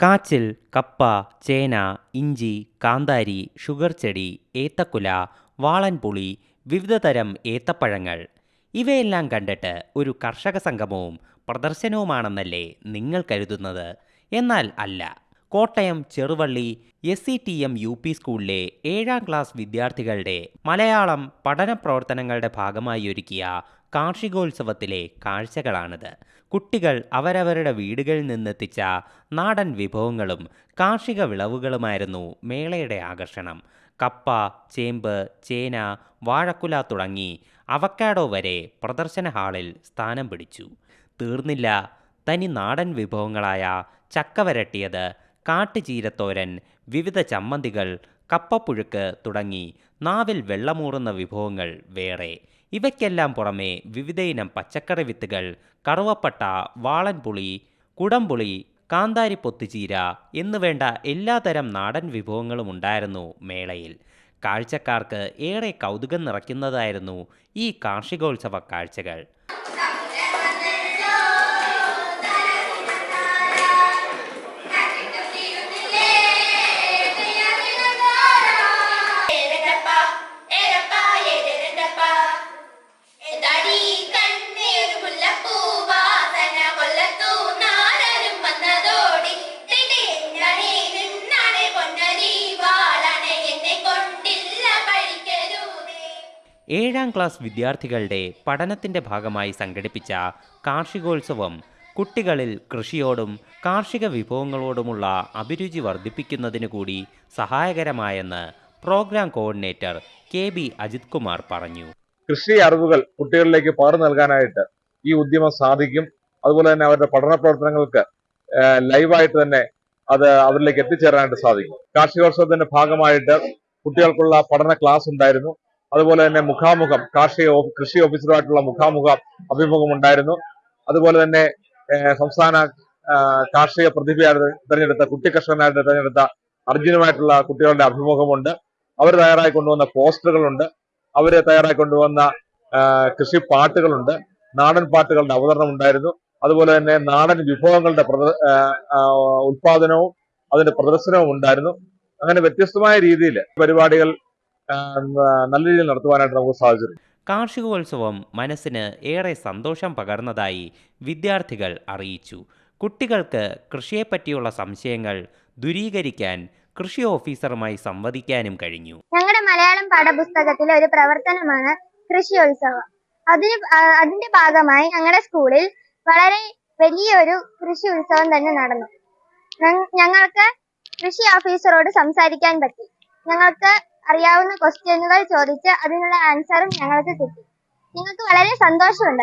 കാച്ചിൽ കപ്പ ചേന ഇഞ്ചി കാന്താരി ഷുഗർ ചെടി ഏത്തക്കുല വാളൻപുളി വിവിധതരം ഏത്തപ്പഴങ്ങൾ. ഇവയെല്ലാം കണ്ടിട്ട് ഒരു കർഷക സംഗമവും പ്രദർശനവുമാണെന്നല്ലേ നിങ്ങൾ കരുതുന്നത്? എന്നാൽ അല്ല. Kottayam Cheruvally S C T M U P സ്കൂളിലെ ഏഴാം ക്ലാസ് വിദ്യാർത്ഥികളുടെ മലയാളം പഠന പ്രവർത്തനങ്ങളുടെ ഭാഗമായി ഒരുക്കിയ കാർഷികോത്സവത്തിലെ കാഴ്ചകളാണിത്. കുട്ടികൾ അവരവരുടെ വീടുകളിൽ നിന്നെത്തിച്ച നാടൻ വിഭവങ്ങളും കാർഷിക വിളവുകളുമായിരുന്നു മേളയുടെ ആകർഷണം. കപ്പ ചേമ്പ് ചേന വാഴക്കുല തുടങ്ങി അവക്കാഡോ വരെ പ്രദർശന ഹാളിൽ സ്ഥാനം പിടിച്ചു. തീർന്നില്ല തനി നാടൻ വിഭവങ്ങളായ ചക്ക വരട്ടിയത് കാട്ടുചീരത്തോരൻ വിവിധ ചമ്മന്തികൾ കപ്പപ്പുഴുക്ക് തുടങ്ങി നാവിൽ വെള്ളമൂറുന്ന വിഭവങ്ങൾ വേറെ. ഇവയ്ക്കെല്ലാം പുറമെ വിവിധയിനം പച്ചക്കറി വിത്തുകൾ കറുവപ്പട്ട വാളൻപുളി കുടംപുളി കാന്താരി പൊത്തുചീര എന്നുവേണ്ട എല്ലാതരം നാടൻ വിഭവങ്ങളും ഉണ്ടായിരുന്നു മേളയിൽ. കാഴ്ചക്കാർക്ക് ഏറെ കൗതുകം നിറയ്ക്കുന്നതായിരുന്നു ഈ കാർഷികോത്സവ കാഴ്ചകൾ. ഏഴാം ക്ലാസ് വിദ്യാർത്ഥികളുടെ പഠനത്തിന്റെ ഭാഗമായി സംഘടിപ്പിച്ച കാർഷികോത്സവം കുട്ടികളിൽ കൃഷിയോടും കാർഷിക വിഭവങ്ങളോടുമുള്ള അഭിരുചി വർദ്ധിപ്പിക്കുന്നതിന് കൂടി സഹായകരമായെന്ന് programme coordinator K B Ajith Kumar പറഞ്ഞു. കൃഷി അറിവുകൾ കുട്ടികളിലേക്ക് പകർന്നു നൽകാനായിട്ട് ഈ ഉദ്യമം സാധിക്കും. അതുപോലെ തന്നെ അവരുടെ പഠന പ്രവർത്തനങ്ങൾക്ക് ലൈവായിട്ട് തന്നെ അത് അവരിലേക്ക് എത്തിച്ചേരാനായിട്ട് സാധിക്കും. കാർഷികോത്സവത്തിന്റെ ഭാഗമായിട്ട് കുട്ടികൾക്കുള്ള പഠന ക്ലാസ് ഉണ്ടായിരുന്നു. അതുപോലെ തന്നെ മുഖാമുഖം കാർഷിക കൃഷി ഓഫീസറുമായിട്ടുള്ള മുഖാമുഖ അഭിമുഖം ഉണ്ടായിരുന്നു. അതുപോലെ തന്നെ സംസ്ഥാന കാർഷിക പ്രതിഭയായിട്ട് തിരഞ്ഞെടുത്ത കുട്ടി കർഷകനായിട്ട് തിരഞ്ഞെടുത്ത അർജുനുമായിട്ടുള്ള കുട്ടികളുടെ അഭിമുഖമുണ്ട്. അവർ തയ്യാറായി കൊണ്ടുവന്ന പോസ്റ്ററുകളുണ്ട്. അവരെ തയ്യാറായി കൊണ്ടുവന്ന കൃഷി പാട്ടുകളുണ്ട്. നാടൻ പാട്ടുകളുടെ അവതരണം ഉണ്ടായിരുന്നു. അതുപോലെ തന്നെ നാടൻ വിഭവങ്ങളുടെ ഉത്പാദനവും അതിന്റെ പ്രദർശനവും ഉണ്ടായിരുന്നു. അങ്ങനെ വ്യത്യസ്തമായ രീതിയിൽ പരിപാടികൾ നല്ല രീതിയിൽ നടത്തുവാനായിട്ട് നമുക്ക് സാധിച്ചിട്ടുണ്ട്. കാർഷികോത്സവം മനസ്സിന് ഏറെ സന്തോഷം പകർന്നതായി വിദ്യാർത്ഥികൾ അറിയിച്ചു. കുട്ടികൾക്ക് കൃഷിയെപ്പറ്റിയുള്ള സംശയങ്ങൾ ദുരീകരിക്കാൻ കൃഷി ഓഫീസറുമായി സംവദിക്കാനും കഴിഞ്ഞു. ഞങ്ങളുടെ മലയാളം പാഠപുസ്തകത്തിലെ ഒരു പ്രവർത്തനമാണ് കൃഷിയോത്സവം. അതിന് അതിന്റെ ഭാഗമായി ഞങ്ങളുടെ സ്കൂളിൽ വളരെ വലിയൊരു കൃഷി ഉത്സവം തന്നെ നടന്നു. ഞങ്ങൾക്ക് കൃഷി ഓഫീസറോട് സംസാരിക്കാൻ പറ്റി. ഞങ്ങൾക്ക് അറിയാവുന്ന ക്വസ്റ്റ്യനുകൾ ചോദിച്ച് അതിനുള്ള ആൻസറും ഞങ്ങൾക്ക് കിട്ടി. നിങ്ങൾക്ക് വളരെ സന്തോഷമുണ്ട്.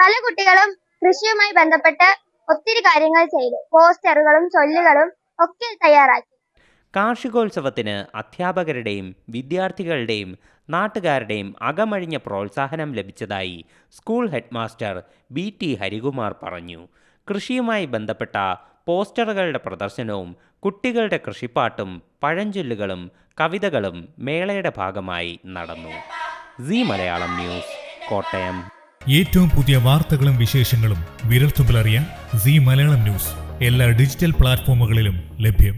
പല കുട്ടികളും കൃഷിയുമായി ബന്ധപ്പെട്ട് ഒത്തിരി കാര്യങ്ങൾ ചെയ്തു. പോസ്റ്ററുകളും ചൊല്ലുകളും ഒക്കെ തയ്യാറാക്കി. കാർഷികോത്സവത്തിന് അധ്യാപകരുടെയും വിദ്യാർത്ഥികളുടെയും നാട്ടുകാരുടെയും അകമഴിഞ്ഞ പ്രോത്സാഹനം ലഭിച്ചതായി school headmaster B T Harikumar പറഞ്ഞു. കൃഷിയുമായി ബന്ധപ്പെട്ട പോസ്റ്ററുകളുടെ പ്രദർശനവും കുട്ടികളുടെ കൃഷിപ്പാട്ടും പഴഞ്ചൊല്ലുകളും കവിതകളും മേളയുടെ ഭാഗമായി നടന്നു. C Malayalam news Kottayam. ഏറ്റവും പുതിയ വാർത്തകളും വിശേഷങ്ങളും വിരൽത്തുമ്പിലറിയാൻ സി മലയാളം ന്യൂസ് എല്ലാ ഡിജിറ്റൽ പ്ലാറ്റ്ഫോമുകളിലും ലഭ്യം.